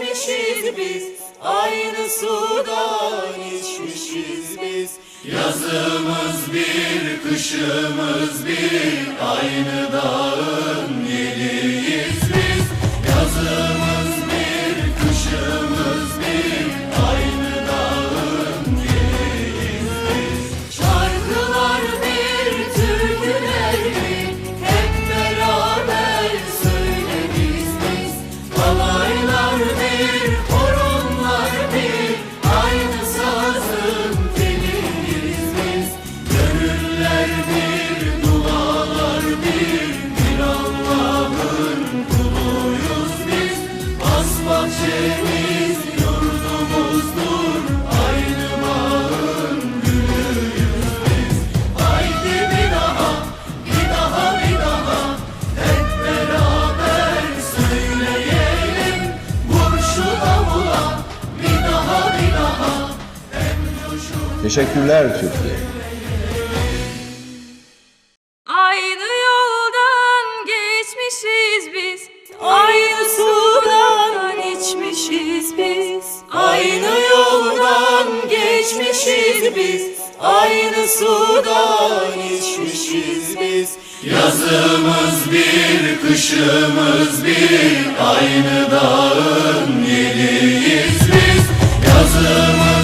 Geçmişiz biz Aynı sudan içmişiz biz. Yazımız bir, kışımız bir Aynı dağın Teşekkürler Türkiye. Aynı yoldan geçmişiz biz. Aynı sudan içmişiz biz. Aynı yoldan geçmişiz biz. Aynı sudan içmişiz biz. Yazımız bir, kışımız bir. Aynı dağın yeliyiz biz. Yazımız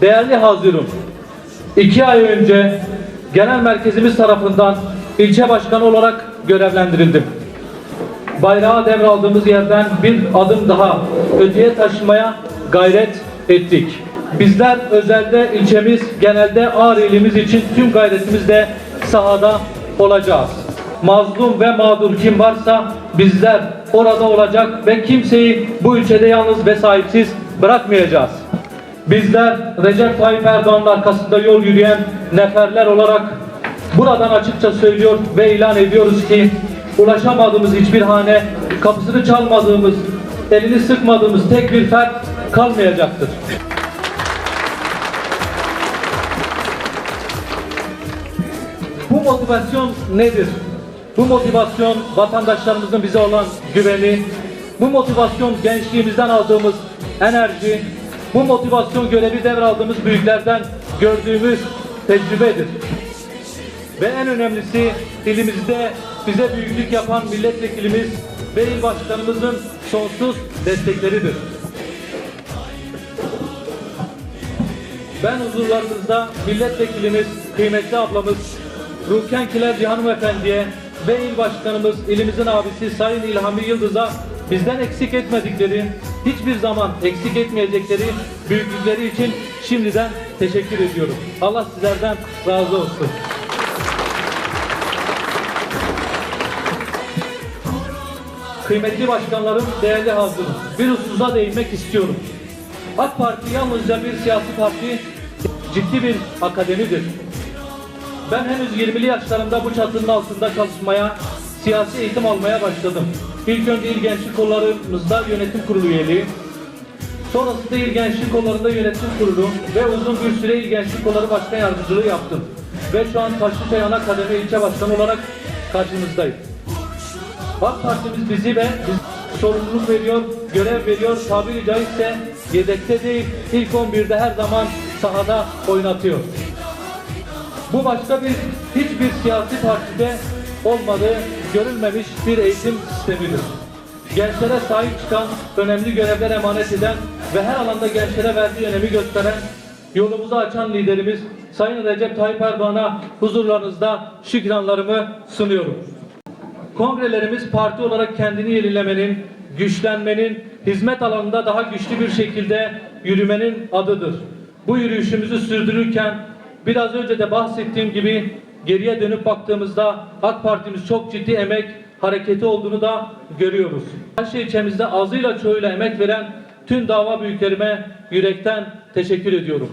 Değerli Hazirum, iki ay önce genel merkezimiz tarafından ilçe başkanı olarak görevlendirildim. Bayrağı devraldığımız yerden bir adım daha öteye taşımaya gayret ettik. Bizler özelde ilçemiz, genelde Ağrı ilimiz için tüm gayretimizle sahada olacağız. Mazlum ve mağdur kim varsa bizler orada olacak ve kimseyi bu ülkede yalnız ve sahipsiz bırakmayacağız. Bizler Recep Tayyip Erdoğan'ın arkasında yol yürüyen neferler olarak buradan açıkça söylüyor ve ilan ediyoruz ki ulaşamadığımız hiçbir hane, kapısını çalmadığımız, elini sıkmadığımız tek bir fert kalmayacaktır. Bu motivasyon nedir? Bu motivasyon vatandaşlarımızın bize olan güveni, bu motivasyon gençliğimizden aldığımız enerji, bu motivasyon görevi devraldığımız büyüklerden gördüğümüz tecrübedir. Ve en önemlisi ilimizde bize büyüklük yapan milletvekilimiz ve il başkanımızın sonsuz destekleridir. Ben huzurlarınızda milletvekilimiz, kıymetli ablamız Ruken Kilerci hanımefendiye ve il başkanımız, ilimizin abisi Sayın İlhami Yıldız'a bizden eksik etmedikleri, hiçbir zaman eksik etmeyecekleri büyüklükleri için şimdiden teşekkür ediyorum. Allah sizlerden razı olsun. Kıymetli başkanlarım, değerli hazırım. Bir hususa değinmek istiyorum. AK Parti yalnızca bir siyasi parti, ciddi bir akademidir. Ben henüz 20'li yaşlarımda bu çatının altında çalışmaya, siyasi eğitim almaya başladım. İlk önce İl Gençlik Kollarımızda yönetim kurulu üyeliği, sonrasında İl Gençlik Kolları'nda yönetim kurulu ve uzun bir süre İl Gençlik Kolları Başkan Yardımcılığı yaptım. Ve şu an Taşlıçay Ana Kademi ilçe başkanı olarak karşınızdayım. AK Partimiz bizi ve biz sorumluluk veriyor, görev veriyor, tabiri caizse yedekte değil ilk 11'de her zaman sahada oynatıyor. Bu başka bir hiçbir siyasi partide olmadığı görülmemiş bir eğitim sistemidir. Gençlere sahip çıkan, önemli görevler emanet eden ve her alanda gençlere verdiği önemi gösteren, yolumuzu açan liderimiz Sayın Recep Tayyip Erdoğan'a huzurlarınızda şükranlarımı sunuyorum. Kongrelerimiz parti olarak kendini yenilemenin, güçlenmenin, hizmet alanında daha güçlü bir şekilde yürümenin adıdır. Bu yürüyüşümüzü sürdürürken biraz önce de bahsettiğim gibi geriye dönüp baktığımızda AK Partimiz çok ciddi emek hareketi olduğunu da görüyoruz. Her şey ilçemizde azıyla çoğuyla emek veren tüm dava büyüklerime yürekten teşekkür ediyorum.